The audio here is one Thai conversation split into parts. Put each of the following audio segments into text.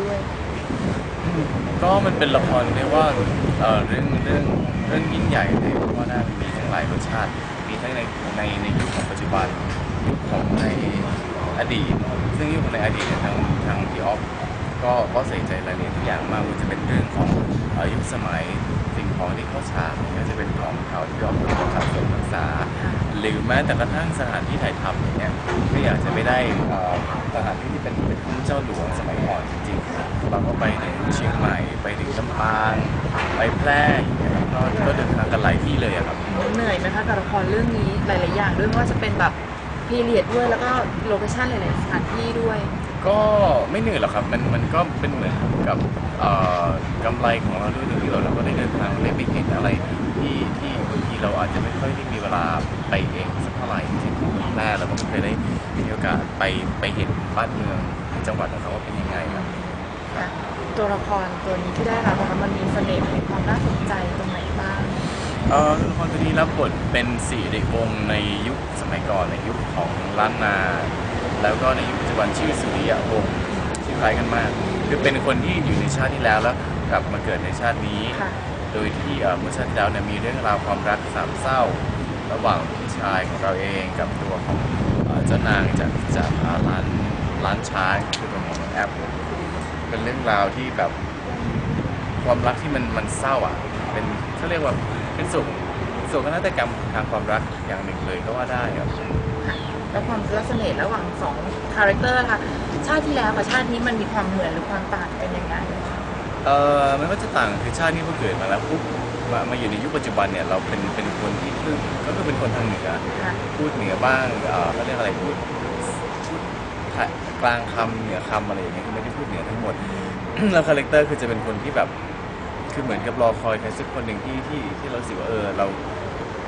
ด้วย ก็มันเป็นละครเรียกว่าเอ่อเรื่องเรื่องเรื่องยิ่งใหญ่เลยเพราะว่าน่ามีทั้งหลายรสชาติ มีทั้งในในในยุคของปัจจุบันยุคของในอดีต ซึ่งยุคของในอดีตเนี่ยทางทางพี่ออฟก็ก็ใส่ใจรายละเอียดทุกอย่างมากว่าจะเป็นเรื่องของเอ่อยุคสมัยสิ่งของที่เข้าฉากก็จะเป็นของเขาที่ออฟ รือแม้แต่กระทั่งสถานที่ถ่ายทำอย่างเงี้ยก็อยากจะไม่ได้เอ่อสถานที่ที่เป็นเป็นของเจ้าหลวงสมัยก่อนจริงๆเราก็ไปถึงเชียงใหม่ไปถึงลำปางไปแพร่อย่างเงี้ยครับก็ก็เดินทางกันหลายที่เลยอะครับเหนื่อยไหมคะกับละครเรื่องนี้หลายๆอย่างด้วยไม่ว่าจะเป็นแบบพีเรียดด้วยแล้วก็โลเคชั่นหลายๆสถานที่ด้วยก็ไม่เหนื่อยหรอกครับ มันมันก็เป็นเหมือนกับเอ่อกำไรของเราด้วยที่เราเราก็ได้เดินทางได้ไปเห็นอะไรที่ที่บางที เราอาจจะไม่ค่อยได้มีเวลาไปเองสักเท่าไหร่เช่นที่แรกเราก็ไม่เคยได้มีโอกาสไปไปเห็นบ้านเมืองจังหวัดของเขาว่าเป็นยังไงครับค่ะตัวละครตัวนี้ที่ได้รับนะคะมันมีเสน่ห์มีความน่าสนใจตรงไหนบ้างเอ่อละครตัวนี้รับบทเป็นสี่เด็กวงศ์ในยุคสมัยก่อนในยุคของล้านนา แล้วก็ในยุคปัจจุบันชื่อสุริยะวงศ์ชื่อคล้ายกันมาก คือเป็นคนที่อยู่ในชาติที่แล้วแล้วกลับมาเกิดในชาตินี้ค่ะโดยที่เอ่อเมื่อชาติที่แล้วเนี่ยมีเรื่องราวความรัก สามเศร้า ระหว่างพี่ชายของเราเองกับตัวของเอ่อเจ้านางจากจากอ่าร้านร้านช้างคือตัวของน้องแอปเป็นเรื่องราวที่แบบความรักที่มันมันเศร้าอะเป็นเขาเรียกว่าเป็นสุขโศกนาฏกรรมทางความรักอย่างหนึ่งเลยก็ว่าได้ครับค่ะแล้วความลักษณะระหว่างสองคาแรคเตอร์ค่ะชาติที่แล้วกับชาตินี้มันมีความเหมือนหรือความต่างกันยังไงเออมันก็จะต่างคือชาตินี้พอเกิดมาแล้วปุ๊บ มามาอยู่ในยุคปัจจุบันเนี่ยเราเป็นเป็นคนที่คือก็คือเป็นคนทางเหนือค่ะ พูดเหนือบ้างเอ่อเขาเรียกอะไรพูดพูดกลางคำเหนือคำอะไรอย่างเงี้ยคือไม่ได้พูดเหนือทั้งหมด แล้วคาแรคเตอร์คือจะเป็นคนที่แบบคือเหมือนกับรอคอยใครสักคนหนึ่งที่ที่ที่เรารู้สึกว่าเออเรา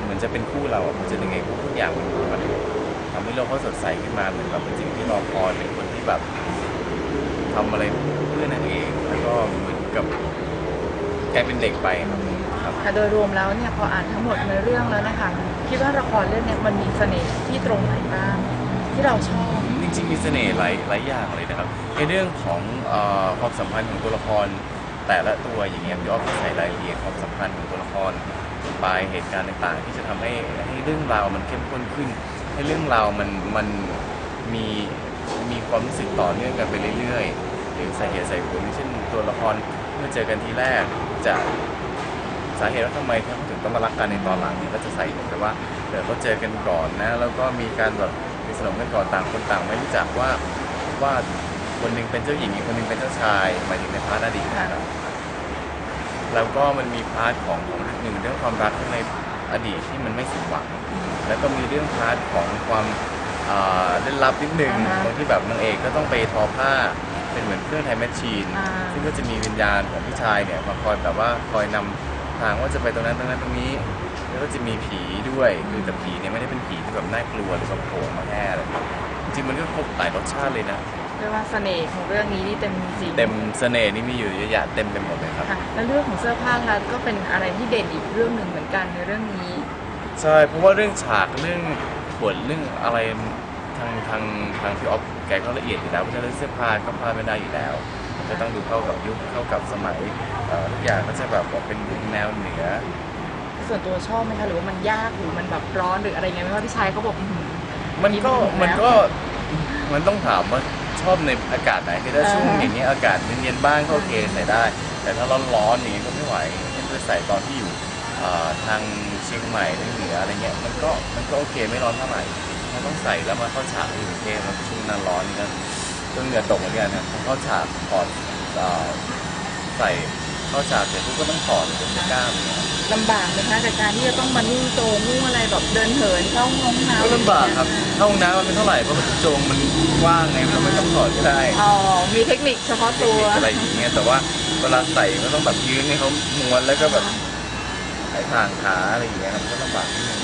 เหมือนจะเป็นคู่เราอะมันจะยังไงทุกอย่างมันมันทำให้เราเขาสดใสขึ้นมาเหมือนแบบเป็นสิ่งที่รอคอยเป็นคนที่แบบทำอะไรเพื่อนางเองแล้วก็เหมือนกับกลายเป็นเด็กไปครับครับค่ะ โดยรวมแล้วเนี่ยพออ่านทั้งหมดในเรื่องแล้วนะคะคิดว่าละครเรื่องนี้มันมีเสน่ห์ที่ตรงไหนบ้างที่เราชอบจริงๆมีเสน่ห์หลายหลายอย่างเลยนะครับในเรื่องของอความสัมพันธ์ของตัวละครแต่ละตัวอย่างเงี้ยพี่ออฟใส่รายละเอียดความสัมพันธ์ของตัวละครไปเหตุการณ์ต่างๆ ที่จะทำให้ให้เรื่องราวมันเข้มข้นขึ้น ให้เรื่องราวมันมันมีมีความรู้สึกต่อเนื่องกันไปเรื่อยๆหรือใสาเหตุใสาผลเช่นตัวละครเมื่อเจอกันทีแรกจะ สาเหตุว่าทำไมเขาถึงต้องมารักกันในตอนหลังเนี่ยก็จะใส่แต่ว่าเดี๋ยวเขาเจอกันก่อนนะ แล้วก็มีการแบบมีสนมกันก่อนต่างคนต่างไม่รู้จักว่าว่าคนหนึงเป็นเจ้าหญิงอีกคนหนึงเป็นเจ้าชายหมายถึงในพาร์ทอดีตนะครับแล้วก็มันมีพาร์ทของของหนึ่งเรื่องความรักในอดีตที่มันไม่สมหวัง แล้วก็มีเรื่องพาร์ทของความอ่าเล่นลับนิดนึงอ่าฮะตรงที่แบบนางเอกก็ต้องไปทอผ้าเป็นเหมือนเครื่องไทม์แมชชีนอ่าซึ่งก็จะมีวิญญาณของพี่ชายเนี่ยมาคอยแบบว่าคอยนำ ทางว่าจะไปตรงนั้นตรงนั้นตรงนี้แล้วก็จะมีผีด้วยคือแต่ผีเนี่ยไม่ได้เป็นผีที่แบบน่ากลัวหรือแบบโผล่มาแค่อะไรจริงๆมันก็ครบหลายรสชาติเลยนะเรียกว่าเสน่ห์ของเรื่องนี้นี่เต็มสีเต็มเสน่ห์นี่มีอยู่เยอะแยะเต็มไปหมดเลยครับค่ะแล้วเรื่องของเสื้อผ้าค่ะก็เป็นอะไรที่เด่นอีกเรื่องหนึ่งเหมือนกันในเรื่องนี้ใช่เพราะว่าเรื่องฉากเรื่องบทเรื่องอะไรทางทางทางพี่ออฟแกก็ละเอียดอยู่แล้วเพราะฉะนั้นเรื่องเสื้อผ้าก็พลาดไม่ได้อยู่แล้ว จะต้องดูเข้ากับยุคเข้ากับสมัยเอ่อทุกอย่างก็จะแบบว่าเป็นแนวเหนือ ส่วนตัวชอบไหมคะหรือว่ามันยากหรือมันแบบร้อนหรืออะไรเงี้ยไม่ว่าพี่ชายเขาบอกอื้อหือ มันก็ยิ้มแล้วมันก็มันต้องถามว่าชอบในอากาศไหนคือถ้าช่วงอ่าฮะอย่างนี้ยอากาศเย็นๆบ้างก็โอเคใส่ได้ แต่ถ้าร้อนๆอย่างนี้ก็ไม่ไหวที่จะใส่ตอนที่อยู่เอ่อทางเชียงใหม่ทางเหนืออะไรเงี้ยมันก็มันก็โอเคไม่ร้อนเท่าไหร่มันต้องใส่แล้วมาเข้าฉากที่กรุงเทพมันช่วงหนั้นร้อนนี่ก็ จนเหงื่อตกเหมือนกันครับพอเข้าฉากถอดเอ่อใส่เข้าฉากเสร็จปุ๊บก็ต้องถอดจนไม่กล้ามอย่างเงี้ยลำบากไหมคะกับการที่จะต้องมานุ่งโจงนุ่งอะไรแบบเดินเหินเข้าห้องน้ำก็ลำบากครับเข้าห้องน้ำมันไม่เท่าไหร่เพราะมันโจงมันกว้างไงเราไม่ต้องถอดก็ได้อ๋อมีเทคนิคเฉพาะเทคตัวนิคอะไรอย่างเงี้ยแต่ว่าเวลาใส่ก็ต้องแบบยืนให้เขาม้วนแล้วก็แบบไอ้ทางขาอะไรอย่างเงี้ยครับมันก็ลำบากนิดนึง